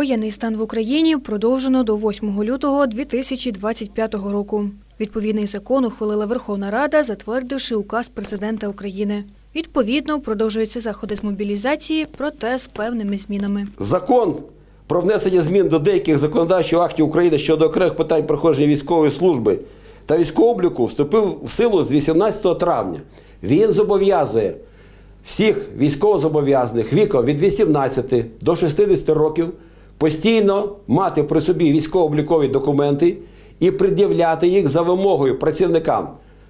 Воєнний стан в Україні продовжено до 8 лютого 2025 року. Відповідний закон ухвалила Верховна Рада, затвердивши указ президента України. Відповідно, продовжуються заходи з мобілізації, проте з певними змінами. Закон про внесення змін до деяких законодавчих актів України щодо окремих питань проходження військової служби та військового обліку вступив в силу з 18 травня. Він зобов'язує всіх військовозобов'язаних віком від 18 до 60 років постійно мати при собі військово-облікові документи і пред'являти їх за вимогою працівникам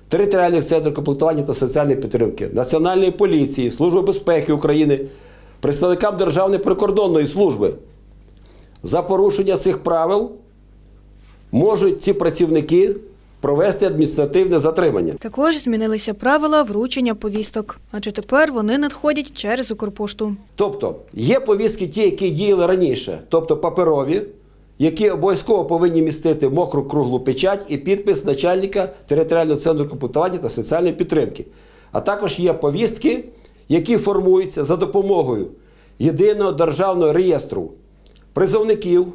територіальних центрів комплектування та соціальної підтримки, Національної поліції, Служби безпеки України, представникам Державної прикордонної служби. За порушення цих правил можуть ці працівники провести адміністративне затримання. Також змінилися правила вручення повісток, адже тепер вони надходять через Укрпошту. Тобто є повістки ті, які діяли раніше, тобто паперові, які обов'язково повинні містити мокру круглу печать і підпис начальника територіального центру комплектування та соціальної підтримки. А також є повістки, які формуються за допомогою єдиного державного реєстру призовників,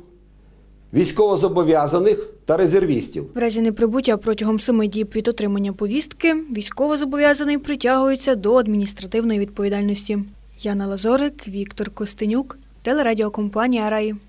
військовозобов'язаних та резервістів. В разі неприбуття протягом семи діб від отримання повістки військовозобов'язаний притягується до адміністративної відповідальності. Яна Лазорик, Віктор Костенюк, телерадіокомпанія Раї.